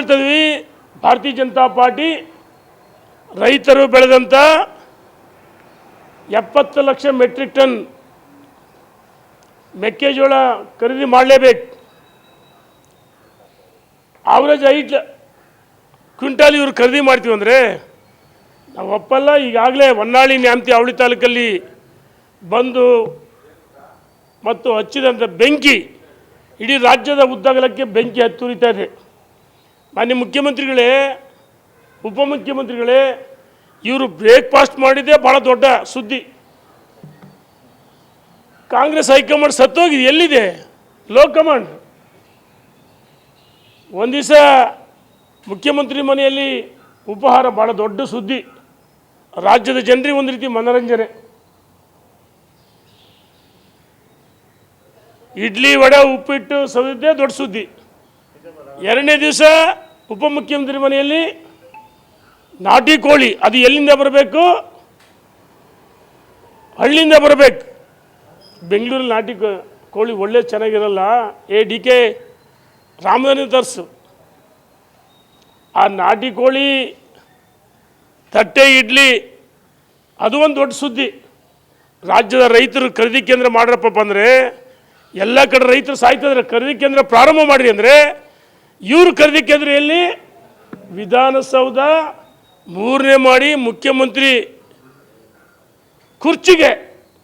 ಹೇಳ್ತಾ ಭಾರತೀಯ ಜನತಾ ಪಾರ್ಟಿ ರೈತರು ಬೆಳೆದಂಥ ಎಪ್ಪತ್ತು ಲಕ್ಷ ಮೆಟ್ರಿಕ್ ಟನ್ ಮೆಕ್ಕೆಜೋಳ ಖರೀದಿ ಮಾಡಲೇಬೇಕು. ಆವ್ರೇಜ್ ಐಟ್ ಕ್ವಿಂಟಾಲ್ ಇವರು ಖರೀದಿ ಮಾಡ್ತೀವಿ ಅಂದರೆ ನಾವು ಒಪ್ಪಲ್ಲ, ಈಗಾಗಲೇ ಹೊನ್ನಾಳಿ ನ್ಯಾಮತಿ ಅವಳಿ ತಾಲೂಕಲ್ಲಿ ಬಂದು ಮತ್ತು ಹಚ್ಚಿದಂಥ ಬೆಂಕಿ, ಇಡೀ ರಾಜ್ಯದ ಉದ್ದಗಲಕ್ಕೆ ಬೆಂಕಿ ಹತ್ತುರಿತಾ ಇದೆ. ಮಾನ್ಯ ಮುಖ್ಯಮಂತ್ರಿಗಳೇ, ಉಪಮುಖ್ಯಮಂತ್ರಿಗಳೇ, ಇವರು ಬ್ರೇಕ್ಫಾಸ್ಟ್ ಮಾಡಿದ್ದೇ ಭಾಳ ದೊಡ್ಡ ಸುದ್ದಿ. ಕಾಂಗ್ರೆಸ್ ಹೈಕಮಾಂಡ್ ಸತ್ತೋಗಿದೆ, ಎಲ್ಲಿದೆ? Low command. ಒಂದು ಮುಖ್ಯಮಂತ್ರಿ ಮನೆಯಲ್ಲಿ ಉಪಹಾರ ಭಾಳ ದೊಡ್ಡ ಸುದ್ದಿ. ರಾಜ್ಯದ ಜನರಿಗೆ ಒಂದು ರೀತಿ ಮನೋರಂಜನೆ. ಇಡ್ಲಿ ವಡೆ ಉಪ್ಪಿಟ್ಟು ಸವಿದ್ದೇ ದೊಡ್ಡ ಸುದ್ದಿ. ಎರಡನೇ ದಿವಸ ಉಪಮುಖ್ಯಮಂತ್ರಿ ಮನೆಯಲ್ಲಿ ನಾಟಿ ಕೋಳಿ, ಅದು ಎಲ್ಲಿಂದ ಬರಬೇಕು? ಹಳ್ಳಿಯಿಂದ ಬರಬೇಕು. ಬೆಂಗಳೂರಲ್ಲಿ ನಾಟಿ ಕೋಳಿ ಒಳ್ಳೆ ಚೆನ್ನಾಗಿರಲ್ಲ? ಎ, ಡಿ, ಕೆ ರಾಮದಾನಿ ತರಿಸು. ಆ ನಾಟಿ ಕೋಳಿ, ತಟ್ಟೆ, ಇಡ್ಲಿ, ಅದು ಒಂದು ದೊಡ್ಡ ಸುದ್ದಿ. ರಾಜ್ಯದ ರೈತರು ಖರೀದಿ ಕೇಂದ್ರ ಮಾಡ್ರಪ್ಪ ಅಂದರೆ, ಎಲ್ಲ ಕಡೆ ರೈತರು ಸಾಯ್ತಿದ್ರೆ ಖರೀದಿ ಕೇಂದ್ರ ಪ್ರಾರಂಭ ಮಾಡಿರಿ ಅಂದರೆ ಇವರು ಖರೀದಿ ಕೇಂದ್ರ ಎಲ್ಲಿ? ವಿಧಾನಸೌಧ. ಮೂರನೇ ಮಾಡಿ ಮುಖ್ಯಮಂತ್ರಿ. ಕುರ್ಚಿಗೆ.